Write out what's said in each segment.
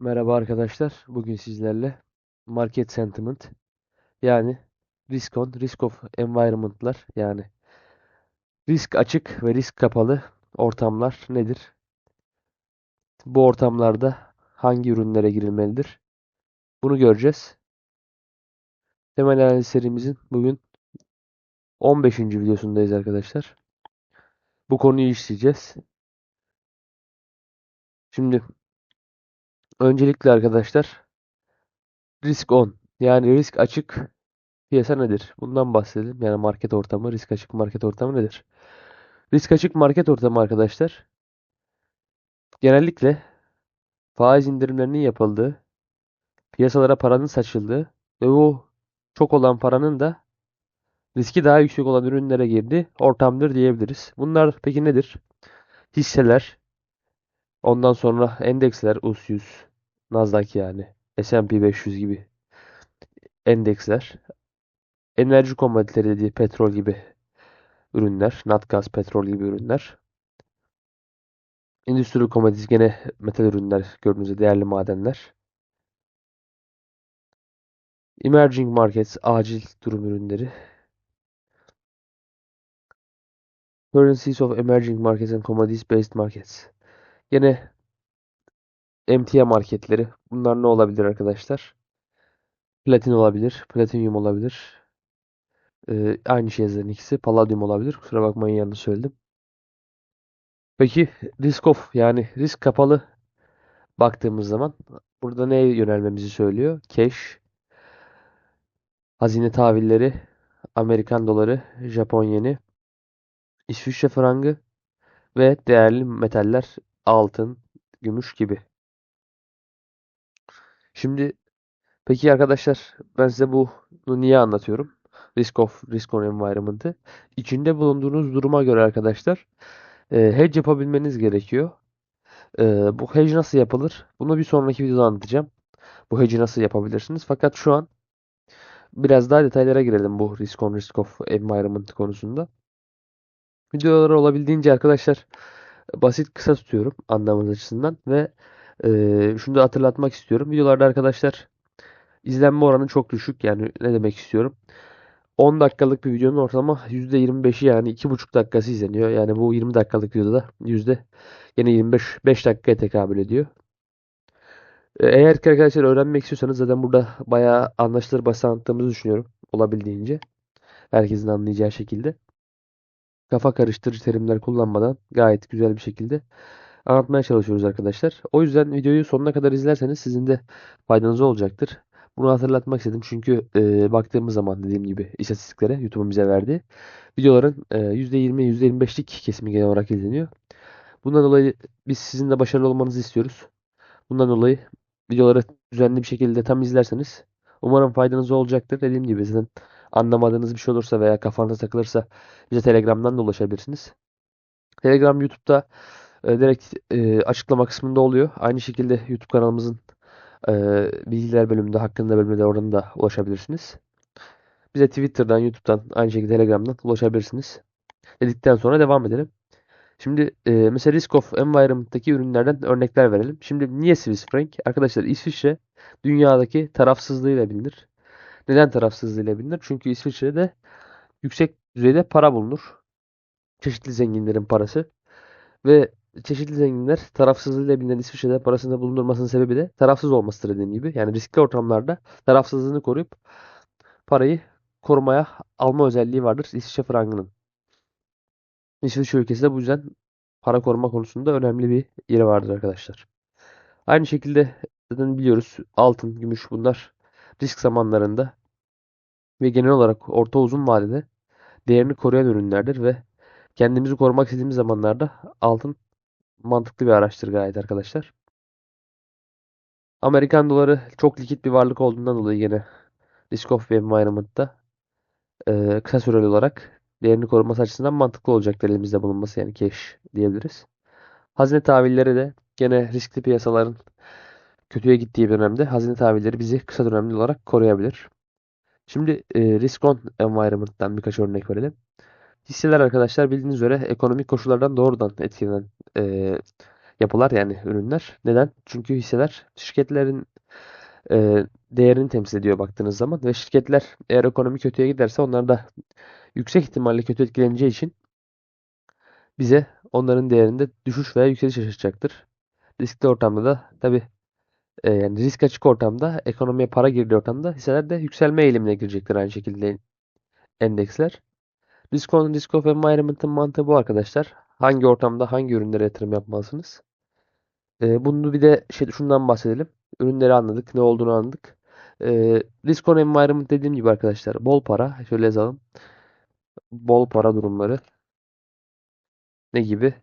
Merhaba arkadaşlar. Bugün sizlerle market sentiment yani risk on, risk of environment'lar yani risk açık ve risk kapalı ortamlar nedir? Bu ortamlarda hangi ürünlere girilmelidir? Bunu göreceğiz. Temel analiz serimizin bugün 15. videosundayız arkadaşlar. Bu konuyu işleyeceğiz. Şimdi öncelikle arkadaşlar risk on yani risk açık piyasa nedir? Bundan bahsedelim. Yani market ortamı, risk açık market ortamı nedir? Risk açık market ortamı arkadaşlar genellikle faiz indirimlerinin yapıldığı, piyasalara paranın saçıldığı ve bu çok olan paranın da riski daha yüksek olan ürünlere girdiği ortamdır diyebiliriz. Bunlar peki nedir? Hisseler, ondan sonra endeksler, US 100, Nasdaq yani, S&P 500 gibi endeksler, enerji komoditeleri dediği petrol gibi ürünler, natgaz, petrol gibi ürünler, endüstri komoditesi gene metal ürünler, gördüğünüz değerli madenler, Emerging markets, acil durum ürünleri. Currencies of emerging markets and commodities based markets. Yine emtia marketleri. Bunlar ne olabilir arkadaşlar? Platin olabilir, platinyum olabilir. Ee, aynı şey yazarın ikisi. Palladium olabilir. Kusura bakmayın yanlış söyledim. Peki risk off yani risk kapalı baktığımız zaman burada neye yönelmemizi söylüyor? Cash, hazine tahvilleri, Amerikan doları, Japon yeni, İsviçre frangı ve değerli metaller altın, gümüş gibi. Şimdi peki arkadaşlar ben size bunu niye anlatıyorum? Risk of Risk on Environment'ı. İçinde bulunduğunuz duruma göre arkadaşlar e, hedge yapabilmeniz gerekiyor. E, bu hedge nasıl yapılır? Bunu bir sonraki videoda anlatacağım. Bu hedge'i nasıl yapabilirsiniz? Fakat şu an biraz daha detaylara girelim bu Risk on Risk of Environment konusunda. Videoları olabildiğince arkadaşlar basit kısa tutuyorum anlamınız açısından ve e, şunu da hatırlatmak istiyorum. Videolarda arkadaşlar izlenme oranı çok düşük. Yani ne demek istiyorum? 10 dakikalık bir videonun ortalama %25'i yani 2,5 dakikası izleniyor. Yani bu 20 dakikalık videoda yüzde yine 25 5 dakikaya tekabül ediyor. E, Eğer ki arkadaşlar öğrenmek istiyorsanız zaten burada bayağı anlaşılır basit anlattığımızı düşünüyorum. Olabildiğince. Herkesin anlayacağı şekilde. Kafa karıştırıcı terimler kullanmadan gayet güzel bir şekilde anlatmaya çalışıyoruz arkadaşlar. O yüzden videoyu sonuna kadar izlerseniz sizin de faydanız olacaktır. Bunu hatırlatmak istedim çünkü e, baktığımız zaman dediğim gibi istatistiklere YouTube'un bize verdiği videoların e, %20 %25'lik kesimi genel olarak izleniyor. Bundan dolayı biz sizin de başarılı olmanızı istiyoruz. Bundan dolayı videoları düzenli bir şekilde tam izlerseniz umarım faydanız olacaktır. Dediğim gibi sizin anlamadığınız bir şey olursa veya kafanıza takılırsa bize Telegram'dan da ulaşabilirsiniz. Telegram YouTube'da e, direkt e, açıklama kısmında oluyor. Aynı şekilde YouTube kanalımızın e, bilgiler bölümünde, hakkında bölümünde oradan da ulaşabilirsiniz. Bize Twitter'dan, YouTube'dan, aynı şekilde Telegram'dan ulaşabilirsiniz. Dedikten sonra devam edelim. Şimdi e, mesela Risk of Environment'taki ürünlerden örnekler verelim. Şimdi niye Swiss franc? Arkadaşlar İsviçre dünyadaki tarafsızlığıyla bilinir. Neden tarafsızlığıyla bilinir? Çünkü İsviçre'de yüksek düzeyde para bulunur. Çeşitli zenginlerin parası. Ve çeşitli zenginler tarafsızlığıyla bilinen İsviçre'de parasını bulundurmasının sebebi de tarafsız olmasıdır dediğim gibi. Yani riskli ortamlarda tarafsızlığını koruyup parayı korumaya alma özelliği vardır İsviçre frangının. İsviçre ülkesi de bu yüzden para koruma konusunda önemli bir yeri vardır arkadaşlar. Aynı şekilde zaten biliyoruz altın, gümüş bunlar risk zamanlarında ve genel olarak orta uzun vadede değerini koruyan ürünlerdir ve kendimizi korumak istediğimiz zamanlarda altın mantıklı bir araçtır gayet arkadaşlar. Amerikan doları çok likit bir varlık olduğundan dolayı yine risk of environment'ta e, kısa süreli olarak değerini koruması açısından mantıklı olacaktır elimizde bulunması yani cash diyebiliriz. Hazine tahvilleri de gene riskli piyasaların kötüye gittiği bir dönemde hazine tahvilleri bizi kısa dönemli olarak koruyabilir. Şimdi e, risk on environment'tan birkaç örnek verelim. Hisseler arkadaşlar bildiğiniz üzere ekonomik koşullardan doğrudan etkilenen e, yapılar yani ürünler. Neden? Çünkü hisseler şirketlerin e, değerini temsil ediyor baktığınız zaman ve şirketler eğer ekonomi kötüye giderse onlar da yüksek ihtimalle kötü etkileneceği için bize onların değerinde düşüş veya yükseliş yaşatacaktır. Riskli ortamda da tabi yani risk açık ortamda ekonomiye para girdiği ortamda hisseler de yükselme eğilimine girecektir aynı şekilde endeksler. Risk on risk of environment'ın mantığı bu arkadaşlar. Hangi ortamda hangi ürünlere yatırım yapmalısınız? Ee, bunu bir de şey, şundan bahsedelim. Ürünleri anladık, ne olduğunu anladık. Ee, risk on environment dediğim gibi arkadaşlar bol para. Şöyle yazalım. Bol para durumları. Ne gibi?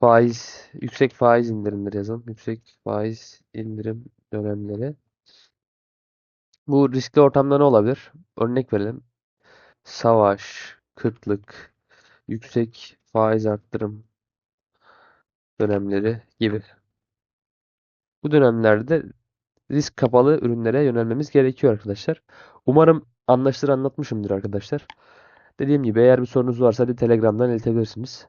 Faiz, yüksek faiz indirimleri yazalım. Yüksek faiz indirim dönemleri. Bu riskli ortamda ne olabilir? Örnek verelim. Savaş, kıtlık, yüksek faiz arttırım dönemleri gibi. Bu dönemlerde risk kapalı ürünlere yönelmemiz gerekiyor arkadaşlar. Umarım anlaşılır anlatmışımdır arkadaşlar. Dediğim gibi eğer bir sorunuz varsa bir Telegram'dan iletebilirsiniz.